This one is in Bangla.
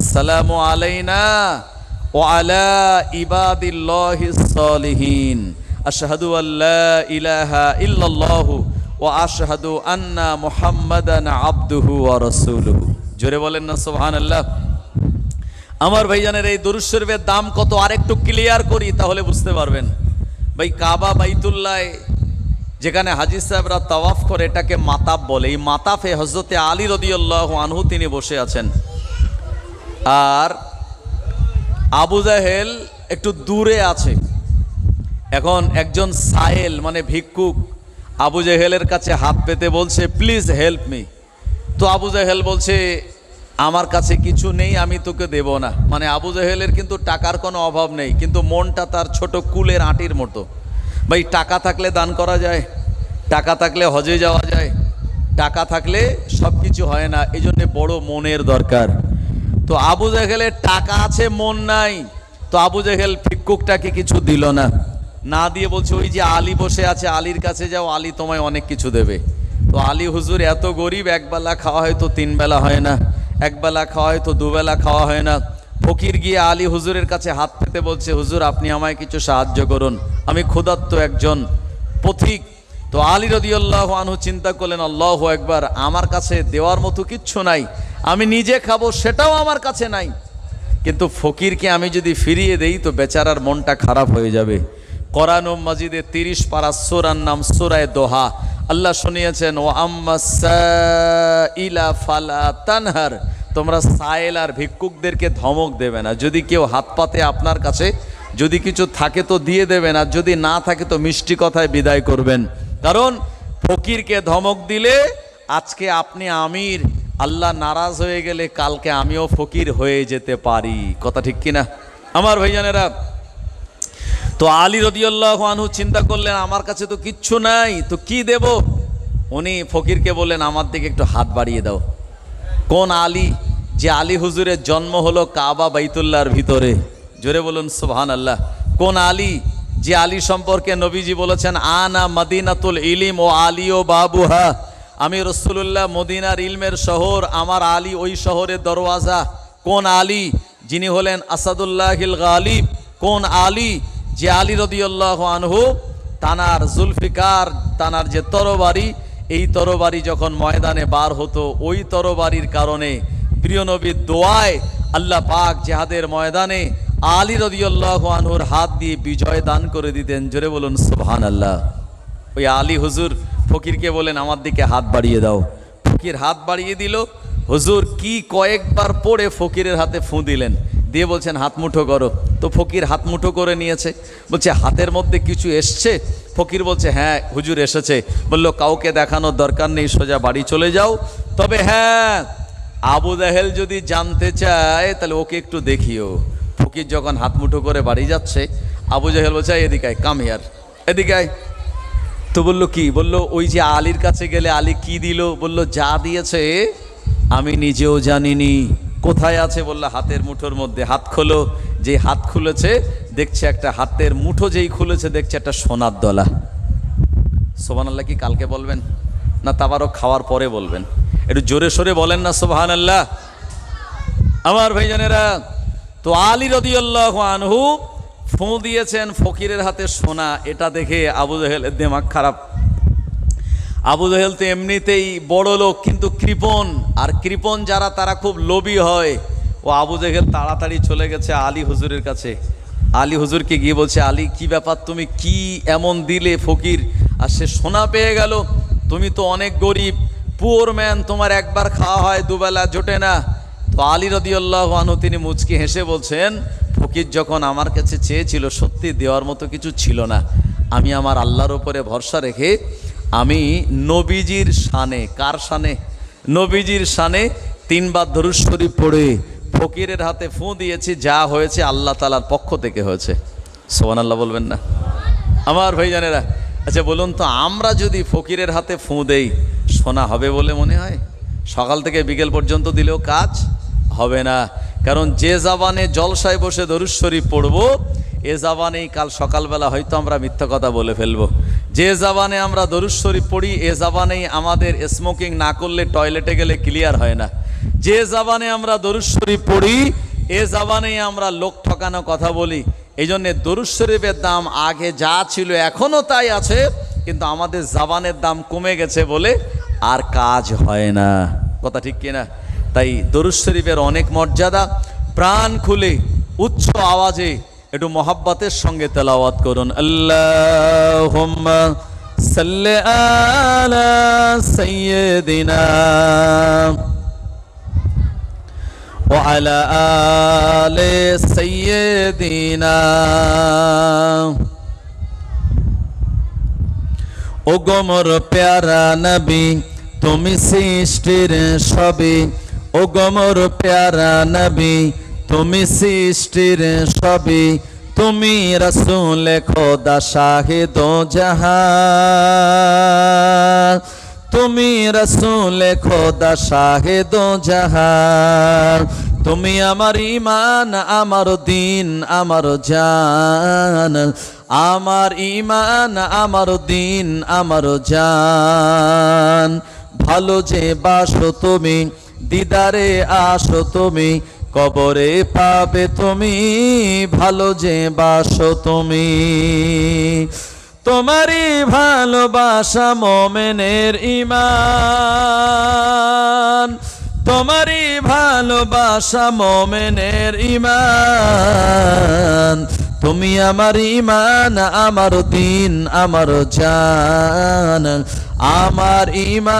আসসালামু আলাইনা ও আলা ইবাদিল্লাহিস সালিহিন। আশহাদু আল্লা ইলাহা ইল্লাল্লাহু ও আশহাদু আন্না মুহাম্মাদান আবদুহু ওয়া রাসূলুহু। জোরে বলেন না, সুবহানাল্লাহ। আমার ভাইজানের এই দরুদ শরীফের দাম কত? আরেকটু ক্লিয়ার করি তাহলে বুঝতে পারবেন। ভাই, কাবা বাইতুল্লাহ, যেখানে হাজির সাহেবরা তাওয়াফ করে, এটাকে মাতাব বলে। এই মাতাফে হজরতে আলী রদিউল্লাহ আনহু তিনি বসে আছেন। আর আবু জাহেল একটু দূরে আছে। এখন একজন সাহেল মানে ভিক্ষুক, আবু জাহেলের কাছে হাত পেতে বলছে প্লিজ হেল্প মি তো আবু জাহেল বলছে, আমার কাছে কিছু নেই, আমি তোকে দেব না। মানে আবু জাহেলের কিন্তু টাকার কোনো অভাব নেই, কিন্তু মনটা তার ছোট কুলের আঁটির মতো। ভাই, টাকা থাকলে দান করা যায়, টাকা থাকলে হজে যাওয়া যায়, টাকা থাকলে সব কিছু হয় না এই জন্যে বড় মনের দরকার। তো আবু জাহেলের টাকা আছে, মন নাই। তো আবু জাহেল ভিক্ষুকটাকে কিছু দিল না। না দিয়ে বলছে, ওই যে আলী বসে আছে, আলীর কাছে যাও, আলী তোমায় অনেক কিছু দেবে। তো আলী, হুজুর, এত গরিব একবেলা খাওয়া হয়তো তিন বেলা হয় না একবেলা খাওয়া হয় হয়তো দুবেলা খাওয়া হয় না। ফকির গিয়ে আলী হুজুরের কাছে হাত পেতে বলছে, হুজুর, আপনি আমায় কিছু সাহায্য করুন। আমি ক্ষুধার্ত একজন পথিক তো আলী রদিউল্লাহ আনহু চিন্তা করলেন, আল্লাহ একবার আমার কাছে দেওয়ার মতো কিচ্ছু নাই। আমি নিজে খাব, সেটাও আমার কাছে নাই। কিন্তু ফকিরকে আমি যদি ফিরিয়ে দেই, তো বেচারার মনটা খারাপ হয়ে যাবে। কোরআন ও মজিদে তিরিশ পারা সোরার নাম সোরায় দোহা। আল্লাহ শুনিয়েছেন ও ইলা ফালা তানহার। তোমরা সায়েল আর ভিক্ষুকদেরকে ধমক দেবে না। যদি কেউ হাত পাতে আপনার কাছে, যদি কিছু থাকে তো দিয়ে দেবেন আর যদি না থাকে তো মিষ্টি কথায় বিদায় করবেন। কারণ ফকিরকে ধমক দিলে আজকে আপনি আমির, আল্লাহ নারাজ হয়ে গেলে কালকে আমিও ফকির হয়ে যেতে পারি। কথা ঠিক কিনা? আমার ভাইজানেরা, তো আলী রদিউল্লাহ আনহু চিন্তা করলেন, আমার কাছে তো কিচ্ছু নাই, তো কি দেব? উনি ফকিরকে বললেন, আমার দিকে একটু হাত বাড়িয়ে দাও। কোন আলী? যে আলী হুজুরের জন্ম হলো কাবা বাইতুল্লাহর ভিতরে। জোরে বলুন সুবহান আল্লাহ কোন আলী? যে আলী সম্পর্কে নবীজি বলেছেন, আনা মদিনাতুল ইলিম ও আলী ও বাবুহা। আমি রসুল্লাহ মদিনার ইলমের শহর, আমার আলী ওই শহরের দরওয়াজা। কোন আলী? যিনি হলেন আসাদুল্লাহিল গালিব। কোন আলী? যে আলী রদিউল্লাহ আনহু, তানার জুলফিকার, তানার যে তরবারি, এই তরবারি যখন ময়দানে বার হতো, ওই তরবারির কারণে প্রিয় নবীর দোয়ায় আল্লাহ পাক জেহাদের ময়দানে আলী রদিউল্লাহ আনহুর হাত দিয়ে বিজয় দান করে দিতেন। জোরে বলুন সুবহান আল্লাহ ওই আলী হুজুর ফকিরকে বলেন, আমার দিকে হাত বাড়িয়ে দাও। ফকির হাত বাড়িয়ে দিল। হুজুর কি কয়েকবার পড়ে ফকিরের হাতে ফুঁ দিলেন। দিয়ে বলছেন, হাত মুঠো করো। তো ফকির হাত মুঠো করে নিয়েছে। বলছে, হাতের মধ্যে কিছু এসছে? ফকির বলছে হ্যাঁ হুজুর এসেছে। বলল, কাউকে দেখানোর দরকার নেই, সোজা বাড়ি চলে যাও। তবে হ্যাঁ আবু দাহেল যদি জানতে চায়, তাহলে ওকে একটু দেখিও। ফকির যখন হাত মুঠো করে বাড়ি যাচ্ছে, আবু জাহেল বলছে, "এই এদিকে আয় কাম হিয়ার এদিকে আয়। তো বলল, কি? বলল, ওই যে আলীর কাছে গেলে আলী কি দিল? বলল, যা দিয়েছে, আমি নিজেও জানিনি। কোথায় আছে? বলল, হাতের মুঠোর মধ্যে হাত খোলো। যে হাত খুলেছে, দেখছে একটা হাতের মুঠো যেই খুলেছে, দেখছে একটা সোনার দলা। সোবান আল্লাহ কি কালকে বলবেন? না তাবারও খাওয়ার পরে বলবেন। একটু জোরে সোরে বলেন না সোবাহান আল্লাহ আমার ভাইজানেরা তো আলী রদিউল্লাহ আনহু ফোঁ দিয়েছেন ফকিরের হাতে সোনা, এটা দেখে আবু জাহেলের দেমাগ খারাপ। আবু জাহেল তো এমনিতেই বড় লোক, কিন্তু কৃপণ, আর কৃপণ যারা, তারা খুব লোভী হয়। ও আবু জাহেল তাড়াতাড়ি চলে গেছে আলী হুজুরের কাছে। আলী হুজুরকে গিয়ে বলছে, আলী, কি ব্যাপার? তুমি কি এমন দিলে ফকির? আর সে সোনা পেয়ে গেল, তুমি তো অনেক গরিব, পুয়ার ম্যান, তোমার একবার খাওয়া হয় দুবেলা, জোটে না। তো আলী রদিউল্লাহ আনহু তিনি মুচকি হেসে বলছেন, ফকির যখন আমার কাছে চেয়েছিল, সত্যি দেওয়ার মতো কিছু ছিল না। আমি আমার আল্লাহর উপরে ভরসা রেখে, আমি নবীজির শানে, কার শানে? নবীজির শানে তিনবার ধরুদ শরীফ পড়ে ফকিরের হাতে ফুঁ দিয়েছি, যা হয়েছে আল্লাহ তালার পক্ষ থেকে হয়েছে। সোহান আল্লাহ বলবেন না। আমার ভাইজানেরা আচ্ছা বলুন তো, আমরা যদি ফকিরের হাতে ফুঁ দেই শোনা হবে বলে মনে হয়? সকাল থেকে বিকেল পর্যন্ত দিলেও কাজ? হবে না। কারণ যে জাবানে জলসায় বসে দরুদ শরীফ পড়ব, এ জাবানেই কাল সকালবেলা হয়তো আমরা মিথ্যা কথা বলে ফেলব। যে জাবানে আমরা দরুদ পড়ি, এ জাবানেই আমাদের স্মোকিং না করলে টয়লেটে গেলে ক্লিয়ার হয় না। যে জাবানে আমরা দরুদ পড়ি, এ জাবানেই আমরা লোক ঠকানো কথা বলি। এই জন্যে দরুদ শরীফের দাম আগে যা ছিল এখনও তাই আছে, কিন্তু আমাদের জাবানের দাম কমে গেছে বলে আর কাজ হয় না। কথা ঠিক কিনা? তাই দরুদ শরীফের অনেক মর্যাদা প্রাণ খুলে উচ্চ আওয়াজে একটু মহাব্বাতের সঙ্গে তেলাওয়াত করুন আল্লাহ সাল্লি আলা সাইয়্যিদিনা وعلى آل سيدنا ও গমর প্যারা নবী তুমি সৃষ্টির সবে ও গমর প্যারা নবী, তুমি সৃষ্টির সবে তুমি রসুল খোদা শাহিদ জাহান তুমি রসুল খোদা শাহেদ জাহান তুমি আমার ইমান আমার দিন, আমার জান। আমার ইমান আমার দিন, আমার জান। ভালো যে বাসো তুমি দিদারে আসো তুমি, কবরে পাবে তুমি, ভালো যে বাসো তুমি। তোমারই ভালোবাসা মোমেনের ইমান, তোমারই ভালোবাসা মোমেনের ইমান। তুমি আমার ইমান, আমার দিন, আমার জান, আমার ইমান।